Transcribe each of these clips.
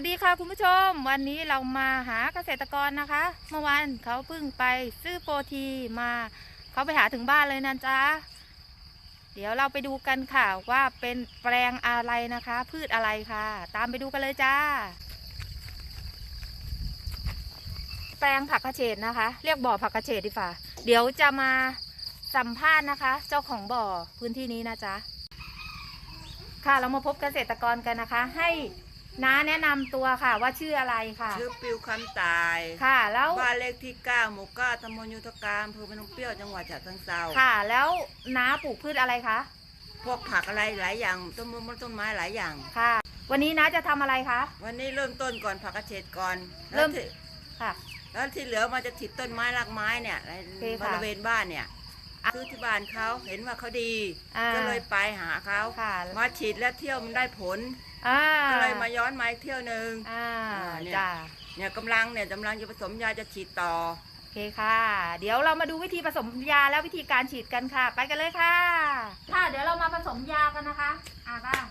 วัสดีค่ะคุณผู้ชม วันนี้เรามาหาเกษตรกรนะคะ เมื่อวานเขาเพิ่งไปซื้อโปรทีมาเขาไปหาถึงบ้านเลยนะจ๊ะเดี๋ยวเราไปดูกันค่ะว่าเป็นแปลงอะไรนะคะ พืชอะไรค่ะ ตามไปดูกันเลยจ้า แปลงผักกระเฉดนะคะ เรียกบ่อผักกระเฉดดีกว่าเดี๋ยวจะมาสัมภาษณ์นะคะ เจ้าของบ่อพื้นที่นี้นะจ๊ะค่ะเรามาพบเกษตรกรกันนะคะ ให้ น้าแนะนำตัวค่ะว่าชื่ออะไรค่ะ ชื่อปิวคำตายค่ะ แล้ว บ้านเลขที่ 9 หมู่เก้าตำบลยุทธการอำเภอพนมเปรี้ยวจังหวัดฉะเชิงเทราค่ะ แล้วน้าปลูกพืชอะไรคะ พวกผักอะไรหลายอย่างต้นมะต้นไม้หลายอย่าง ค่ะ วันนี้น้าจะทำอะไรคะ วันนี้เริ่มต้นก่อนผักกระเฉดก่อนเริ่ม แล้วที่ค่ะ แล้วที่เหลือมาจะถิดต้นไม้รากไม้เนี่ยในโอเคบค่ะ ริเวณบ้านเนี่ยอะซื้อที่บ้านเขาเห็นว่าเขาดี อ่าก็เลยไปหาเขาค่ะ มาฉีดแล้วเที่ยวมันได้ผล อ่าก็เลยมาย้อนมาอีกเที่ยวหนึ่ง อ่าอ่าเนี่ย จ้าเนี่ยกำลังเนี่ยกำลังจะผสมยาจะฉีดต่อ โอเคค่ะ เดี๋ยวเรามาดูวิธีผสมยาแล้ววิธีการฉีดกันค่ะ ไปกันเลยค่ะ ค่ะ เดี๋ยวเรามาผสมยากันนะคะ อ่าบ้าง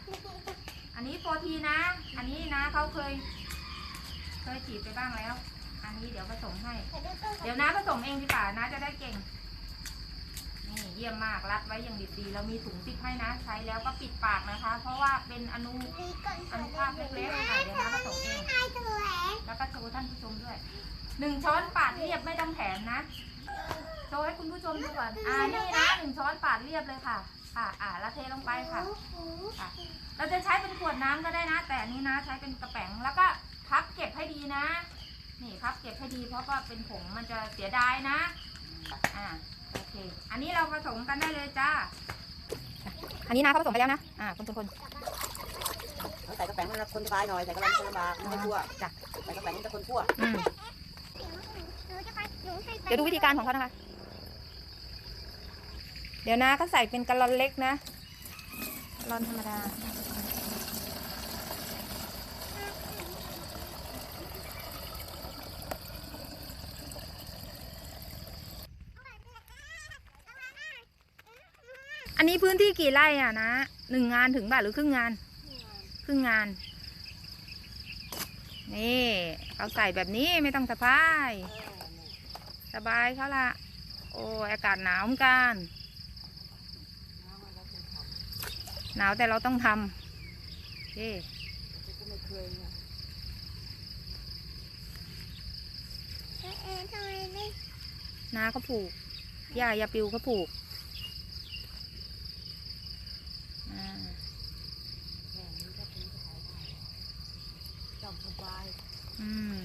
อันนี้โปรทีนะ อันนี้นะเขาเคย เคยฉีดไปบ้างแล้ว อันนี้เดี๋ยวผสมให้ เดี๋ยวนะผสมเองดีกว่านะจะได้เก่ง นี่เยี่ยมมากรัดไว้อย่างดีๆเรามีถุงซิปให้นะ ใช้แล้วก็ปิดปากนะคะ เพราะว่าเป็นอนุอนุภาคเล็กๆค่ะเดี๋ยวนะผสมเองแล้วก็โชว์ท่านผู้ชมด้วยหนึ่งช้อนปาดเรียบไม่ต้องแถมนะโชว์ให้คุณผู้ชมดูก่อนอ่านี่นะหนึ่งช้อนปาดเรียบเลยค่ะค่ะ อ่าแล้วเทลงไปค่ะค่ะ เราจะใช้เป็นขวดน้ำก็ได้นะ แต่อันนี้นะใช้เป็นกระแป๋งแล้วก็พับเก็บให้ดีนะ นี่พับเก็บให้ดีเพราะว่าเป็นผงมันจะเสียดายนะ อ่า นนี้เราผสมกันได้เลยจ้า อันนี้นะเขาผสมไปแล้วนะ อ่า คนคนใส่กระแป้งมันคนสบายหน่อย ใส่กระแป้งคนลำบากไม่ทั่วจ้ะใส่กระแป้งมันจะคนทั่วอืมเดี๋ยวดูวิธีการของเขานะคะ เดี๋ยวนะเขาใส่เป็นกะลอนเล็กนะกะลอนธรรมดา อันนี้พื้นที่กี่ไร่อะนะหนึ่งงานถึงบ่าหรือครึ่งงาน ครึ่งงาน นี่เขาใส่แบบนี้ไม่ต้องสะพาย สบายเขาละโอ้ยอากาศหนาวเหมือนกัน หนาวแต่เราต้องทำโอเคนาเขาผูกย่ายาปิวเขาผูกอ่า อืม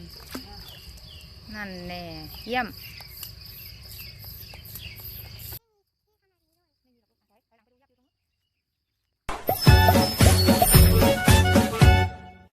นั่นแน่เยี่ยม